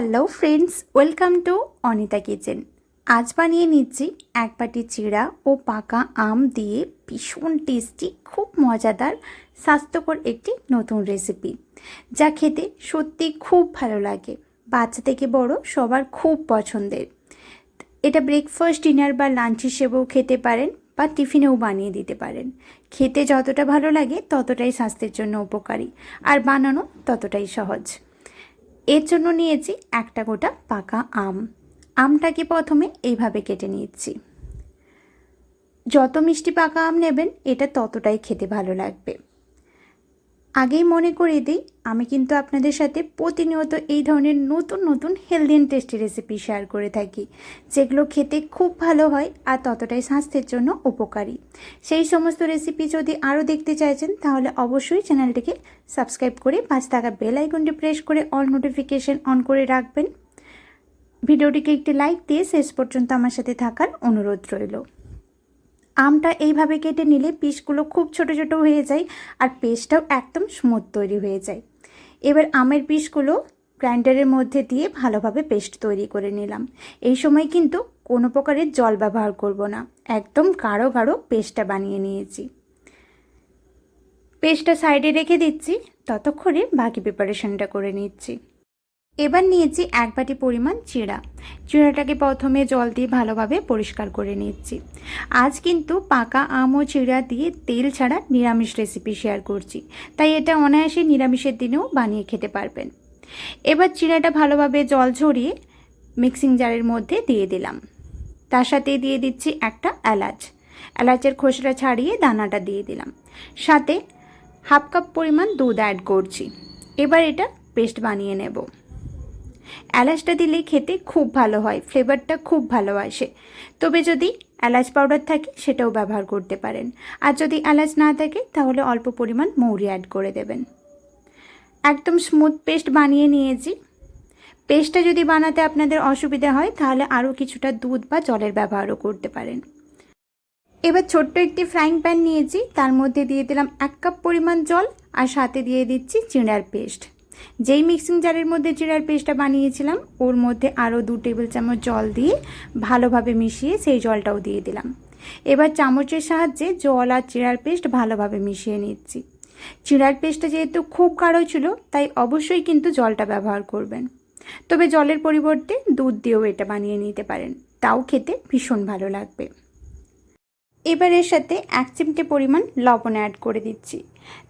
Hello friends welcome to Anita kitchen আজ বানিয়ে নিচ্ছি এক বাটি চিড়া ও পাকা আম দিয়ে ভীষণ টেস্টি খুব মজাদার, স্বাস্থ্যকর একটি নতুন রেসিপি যা খেতে সত্যি খুব ভালো লাগে। বাচ্চা থেকে বড় সবার খুব পছন্দের। এটা ব্রেকফাস্ট ডিনার বা লাঞ্চ হিসেবেও খেতে পারেন বা টিফিনেও বানিয়ে দিতে পারেন। খেতে যতটা ভালো লাগে ততটাই স্বাস্থ্যের জন্য উপকারী, আর বানানো ততটাই সহজ। এর জন্য নিয়েছি একটা গোটা পাকা আম। আমটাকে প্রথমে এইভাবে কেটে নিচ্ছি। যত মিষ্টি পাকা আম নেবেন, এটা ততটাই খেতে ভালো লাগবে। আগেই মনে করিয়ে দিই, আমি কিন্তু আপনাদের সাথে প্রতিনিয়ত এই ধরনের নতুন নতুন healthy and tasty recipe share করে থাকি, যেগুলো খেতে খুব ভালো হয় আর ততটাই স্বাস্থ্যের জন্য উপকারী। সেই সমস্ত রেসিপি যদি আরও দেখতে চাইছেন, তাহলে অবশ্যই চ্যানেলটিকে সাবস্ক্রাইব করে পাঁচ টাকা বেল আইকনটি প্রেস করে অল নোটিফিকেশন অন করে রাখবেন। ভিডিওটিকে একটি লাইক দিয়ে শেষ পর্যন্ত আমার সাথে থাকার অনুরোধ রইল। আমটা এইভাবে কেটে নিলে পিসগুলো খুব ছোট ছোট হয়ে যায় আর পেস্টটাও একদম স্মুথ তৈরি হয়ে যায়। এবার আমের পিসগুলো গ্রাইন্ডারের মধ্যে দিয়ে ভালোভাবে পেস্ট তৈরি করে নিলাম। এই সময় কিন্তু কোনো প্রকারের জল ব্যবহার করব না। একদম গাঢ় গাঢ় পেস্টটা বানিয়ে নিয়েছি। পেস্টটা সাইডে রেখে দিচ্ছি। ততক্ষণে বাকি প্রিপারেশনটা করে নিচ্ছি। এবার নিয়েছি এক বাটি পরিমাণ চিড়া। চিড়াটাকে প্রথমে জল দিয়ে ভালোভাবে পরিষ্কার করে নিচ্ছি। আজ কিন্তু পাকা আম ও চিড়া দিয়ে তেল ছাড়া নিরামিষ রেসিপি শেয়ার করছি। তাই এটা অনায়াসে নিরামিষের দিনেও বানিয়ে খেতে পারবেন। এবার চিড়াটা ভালোভাবে জল ঝরিয়ে মিক্সিং জারের মধ্যে দিয়ে দিলাম। তার সাথে দিয়ে দিচ্ছি একটা এলাচ। এলাচের খোসরা ছাড়িয়ে দানাটা দিয়ে দিলাম। সাথে হাফ কাপ পরিমাণ দুধ অ্যাড করছি। এবার এটা পেস্ট বানিয়ে নেব। এলাচটা দিলে খেতে খুব ভালো হয় ফ্লেভারটা খুব ভালো আসে। তবে যদি এলাচ পাউডার থাকে, সেটাও ব্যবহার করতে পারেন। আর যদি এলাচ না থাকে, তাহলে অল্প পরিমাণ মৌরি অ্যাড করে দেবেন। একদম স্মুথ পেস্ট বানিয়ে নিয়েছি। পেস্টটা যদি বানাতে আপনাদের অসুবিধা হয়, তাহলে আরও কিছুটা দুধ বা জলের ব্যবহারও করতে পারেন। এবার ছোট্ট একটি ফ্রাইং প্যান নিয়েছি, তার মধ্যে দিয়ে দিলাম এক কাপ পরিমাণ জল, আর সাথে দিয়ে দিচ্ছি চিঁড়ার পেস্ট যেই মিক্সিং জারের মধ্যে চিড়ার পেস্টটা বানিয়েছিলাম, ওর মধ্যে আরও দু টেবিল চামচ জল দিয়ে ভালোভাবে মিশিয়ে সেই জলটাও দিয়ে দিলাম। এবার চামচের সাহায্যে জল আর চিড়ার পেস্ট ভালোভাবে মিশিয়ে নিচ্ছি। চিড়ার পেস্টটা যেহেতু খুব গাঢ় ছিল, তাই অবশ্যই কিন্তু জলটা ব্যবহার করবেন। তবে জলের পরিবর্তে দুধ দিয়েও এটা বানিয়ে নিতে পারেন। তাও খেতে ভীষণ ভালো লাগবে। এবার এর সাথে এক চিমটে পরিমাণ লবণ অ্যাড করে দিচ্ছি।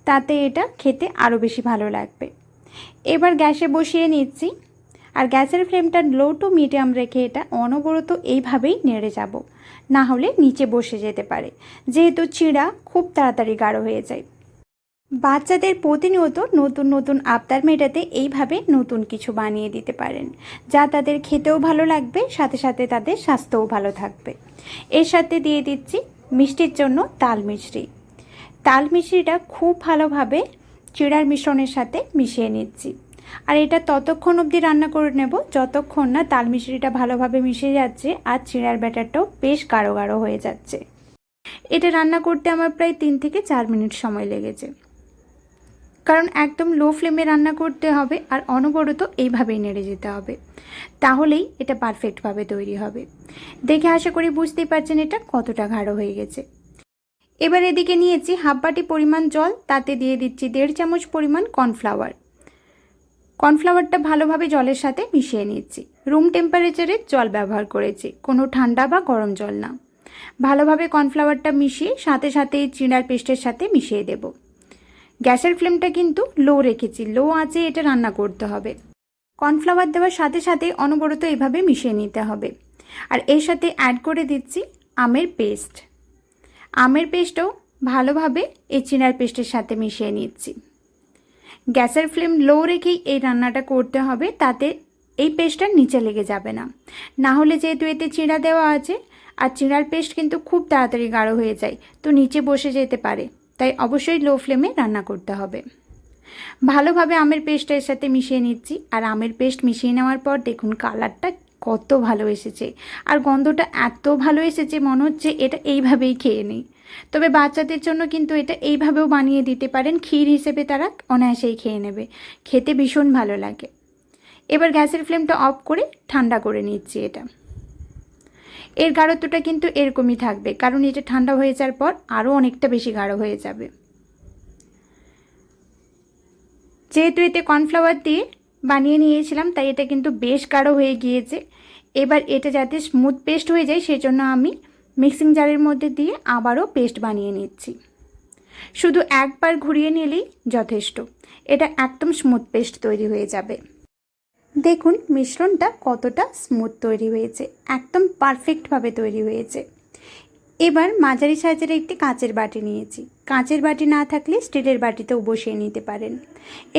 তাতে এটা খেতে আরও বেশি ভালো লাগবে। এবার গ্যাসে বসিয়ে নিচ্ছি। আর গ্যাসের ফ্লেমটা লো টু মিডিয়াম রেখে এটা অনবরত এইভাবেই নেড়ে যাব। না হলে নিচে বসে যেতে পারে। যেহেতু চিড়া খুব তাড়াতাড়ি গাঢ় হয়ে যায়। বাচ্চাদের প্রতিনিয়ত নতুন নতুন আবদার মেটাতে এইভাবে নতুন কিছু বানিয়ে দিতে পারেন। যা তাদের খেতেও ভালো লাগবে, সাথে সাথে তাদের স্বাস্থ্যও ভালো থাকবে। এর সাথে দিয়ে দিচ্ছি মিষ্টির জন্য তাল মিষ্টি তাল মিষ্টিটা খুব ভালোভাবে চিড়ার মিশ্রণের সাথে মিশিয়ে নিচ্ছি। আর এটা ততক্ষণ অবধি রান্না করে নেব, যতক্ষণ না তাল মিশ্রিটা ভালোভাবে মিশে যাচ্ছে আর চিড়ার ব্যাটারটাও বেশ গাঢ় গাঢ় হয়ে যাচ্ছে। এটা রান্না করতে আমার প্রায় তিন থেকে চার মিনিট সময় লেগেছে। কারণ একদম লো ফ্লেমে রান্না করতে হবে আর অনবরত এইভাবেই নেড়ে যেতে হবে। তাহলেই এটা পারফেক্টভাবে তৈরি হবে। দেখে আশা করি বুঝতেই পারছেন এটা কতটা গাঢ় হয়ে গেছে। এবার এদিকে নিয়েছি হাফ বাটি পরিমাণ জল, তাতে দিয়ে দিচ্ছি দেড় চামচ পরিমাণ কর্নফ্লাওয়ার। কর্নফ্লাওয়ারটা ভালোভাবে জলের সাথে মিশিয়ে নিচ্ছি রুম টেম্পারেচারে জল ব্যবহার করেছি, কোনো ঠান্ডা বা গরম জল না। ভালোভাবে কর্নফ্লাওয়ারটা মিশিয়ে সাথে সাথে এই চিনার পেস্টের সাথে মিশিয়ে দেব। গ্যাসের ফ্লেমটা কিন্তু লো রেখেছি, লো আঁচে এটা রান্না করতে হবে। কর্নফ্লাওয়ার দেওয়ার সাথে সাথে অনবরত এভাবে মিশিয়ে নিতে হবে। আর এর সাথে অ্যাড করে দিচ্ছি আমের পেস্ট আমের পেস্টও ভালোভাবে এই চিনার পেস্টের সাথে মিশিয়ে নিচ্ছি। গ্যাসের ফ্লেম লো রেখেই এই রান্নাটা করতে হবে, তাতে এই পেস্টটা নিচে লেগে যাবে না। না হলে যেহেতু এতে চিঁড়া দেওয়া আছে, আর চিঁড়ার পেস্ট কিন্তু খুব তাড়াতাড়ি গাঢ় হয়ে যায়, তো নিচে বসে যেতে পারে, তাই অবশ্যই লো ফ্লেমে রান্না করতে হবে। ভালোভাবে আমের পেস্টের সাথে মিশিয়ে নিচ্ছি, আর আমের পেস্ট মিশিয়ে নেওয়ার পর দেখুন কালারটা কত ভালো এসেছে। আর গন্ধটা এত ভালো এসেছে, মনে হচ্ছে এটা এইভাবেই খেয়ে নিই। তবে বাচ্চাদের জন্য কিন্তু এটা এইভাবেও বানিয়ে দিতে পারেন, ক্ষীর হিসেবে তারা অনায়াসেই খেয়ে নেবে। খেতে ভীষণ ভালো লাগে। এবার গ্যাসের ফ্লেমটা অফ করে ঠান্ডা করে নিচ্ছি এটা। এর গাঢ়ত্বটা কিন্তু এরকমই থাকবে, কারণ এটা ঠান্ডা হয়ে যাওয়ার পর আরও অনেকটা বেশি গাঢ় হয়ে যাবে। যেহেতু এতে কর্নফ্লাওয়ার দিয়ে বানিয়ে নিয়েছিলাম, তাই এটা কিন্তু বেশ গাঢ় হয়ে গিয়েছে। এবার এটা যাতে স্মুথ পেস্ট হয়ে যায়, সেজন্য আমি মিক্সিং জারের মধ্যে দিয়ে আবারও পেস্ট বানিয়ে নিচ্ছি। শুধু একবার ঘুরিয়ে নিলেই যথেষ্ট। এটা একদম স্মুথ পেস্ট তৈরি হয়ে যাবে। দেখুন, মিশ্রণটা কতটা স্মুথ তৈরি হয়েছে। একদম পারফেক্টভাবে তৈরি হয়েছে। এবার মাঝারি সাইজের একটি কাঁচের বাটি নিয়েছি। কাঁচের বাটি না থাকলে স্টিলের বাটিতেও বসিয়ে নিতে পারেন।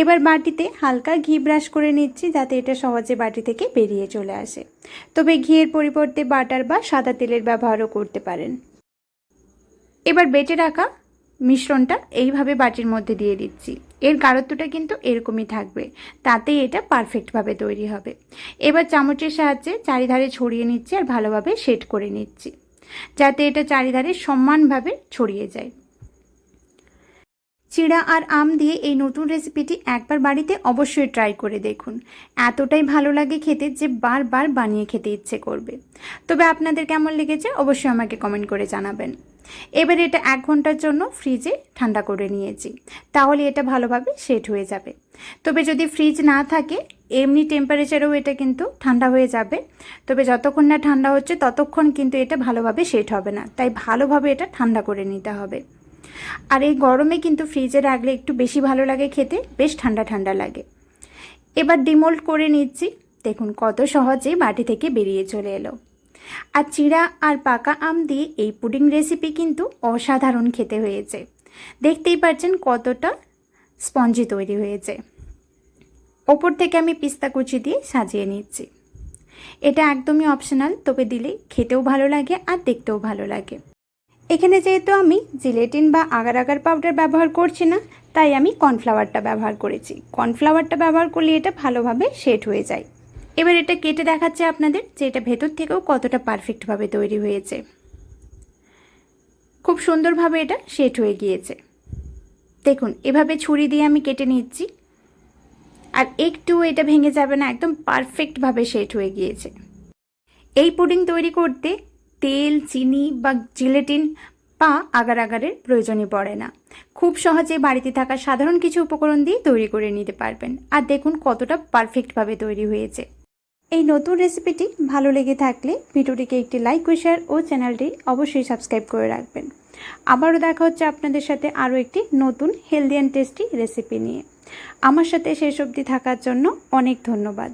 এবার বাটিতে হালকা ঘি ব্রাশ করে নিচ্ছি যাতে এটা সহজে বাটি থেকে বেরিয়ে চলে আসে। তবে ঘিয়ের পরিবর্তে বাটার বা সাদা তেলের ব্যবহারও করতে পারেন। এবার বেটে রাখা মিশ্রণটা এইভাবে বাটির মধ্যে দিয়ে দিচ্ছি। এর গাঢ়ত্বটা কিন্তু এরকমই থাকবে তাতেই এটা পারফেক্টভাবে তৈরি হবে। এবার চামচের সাহায্যে চারিধারে ছড়িয়ে নিচ্ছি আর ভালোভাবে সেট করে নিচ্ছি। যাতে এটা চারিধারে সমানভাবে ছড়িয়ে যায়। চিড়া আর আম দিয়ে এই নতুন রেসিপিটি একবার বাড়িতে অবশ্যই ট্রাই করে দেখুন। এতটাই ভালো লাগে খেতে যে বারবার বানিয়ে খেতে ইচ্ছে করবে। তবে আপনাদের কেমন লেগেছে অবশ্যই আমাকে কমেন্ট করে জানাবেন। এবার এটা এক ঘণ্টার জন্য ফ্রিজে ঠান্ডা করে নিয়েছি। তাহলে এটা ভালোভাবে সেট হয়ে যাবে। তবে যদি ফ্রিজ না থাকে এমনি টেম্পারেচারেও এটা কিন্তু ঠান্ডা হয়ে যাবে। তবে যতক্ষণ না ঠান্ডা হচ্ছে, ততক্ষণ কিন্তু এটা ভালোভাবে সেট হবে না। তাই ভালোভাবে এটা ঠান্ডা করে নিতে হবে। আর এই গরমে কিন্তু ফ্রিজে রাখলে একটু বেশি ভালো লাগে খেতে, বেশ ঠান্ডা ঠান্ডা লাগে। এবার ডিমোল্ড করে নিচ্ছি। দেখুন কত সহজে বাটি থেকে বেরিয়ে চলে এলো। আর চিড়া আর পাকা আম দিয়ে এই পুডিং রেসিপি কিন্তু অসাধারণ খেতে হয়েছে। দেখতেই পাচ্ছেন কতটা স্পঞ্জি তৈরি হয়েছে। ওপর থেকে আমি পিস্তা কুচি দিয়ে সাজিয়ে নিচ্ছি। এটা একদমই অপশনাল তবে দিলে খেতেও ভালো লাগে আর দেখতেও ভালো লাগে। এখানে যেহেতু আমি জিলেটিন বা আগার আগার পাউডার ব্যবহার করছি না, তাই আমি কর্নফ্লাওয়ারটা ব্যবহার করেছি। কর্নফ্লাওয়ারটা ব্যবহার করলে এটা ভালোভাবে সেট হয়ে যায়। এবার এটা কেটে দেখাচ্ছে আপনাদের যে এটা ভেতর থেকেও কতটা পারফেক্টভাবে তৈরি হয়েছে। খুব সুন্দরভাবে এটা সেট হয়ে গিয়েছে। দেখুন, এভাবে ছুরি দিয়ে আমি কেটে নিচ্ছি। আর একটু এটা ভেঙে যাবে না, একদম পারফেক্টভাবে সেট হয়ে গিয়েছে। এই পুডিং তৈরি করতে তেল, চিনি বা জিলেটিন বা আগার আগারের প্রয়োজনই পড়ে না। খুব সহজে বাড়িতে থাকা সাধারণ কিছু উপকরণ দিয়ে তৈরি করে নিতে পারবেন। আর দেখুন কতটা পারফেক্টভাবে তৈরি হয়েছে। এই নতুন রেসিপিটি ভালো লেগে থাকলে ভিডিওটিকে একটি লাইক ও শেয়ার ও চ্যানেলটি অবশ্যই সাবস্ক্রাইব করে রাখবেন। আবারও দেখা হচ্ছে আপনাদের সাথে আরও একটি নতুন হেলদি অ্যান্ড টেস্টি রেসিপি নিয়ে। আমার সাথে শেষ অবধি থাকার জন্য অনেক ধন্যবাদ।